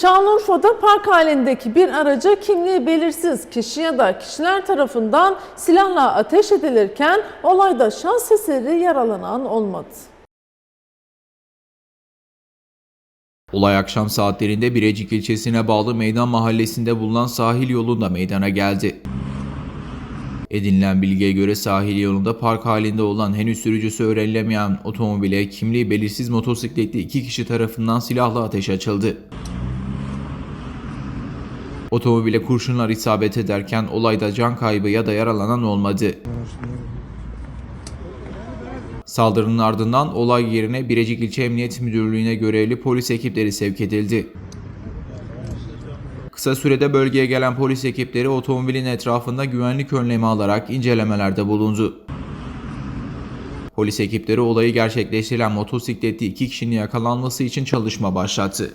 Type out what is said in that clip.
Şanlıurfa'da park halindeki bir araca kimliği belirsiz kişi ya da kişiler tarafından silahla ateş edilirken olayda şans eseri yaralanan olmadı. Olay akşam saatlerinde Birecik ilçesine bağlı Meydan Mahallesi'nde bulunan sahil yolunda meydana geldi. Edinilen bilgiye göre sahil yolunda park halinde olan henüz sürücüsü öğrenilemeyen otomobile kimliği belirsiz motosikletli iki kişi tarafından silahla ateş açıldı. Otomobile kurşunlar isabet ederken olayda can kaybı ya da yaralanan olmadı. Saldırının ardından olay yerine Birecik İlçe Emniyet Müdürlüğü'ne görevli polis ekipleri sevk edildi. Kısa sürede bölgeye gelen polis ekipleri otomobilin etrafında güvenlik önlemi alarak incelemelerde bulundu. Polis ekipleri olayı gerçekleştirilen motosikletli iki kişinin yakalanması için çalışma başlattı.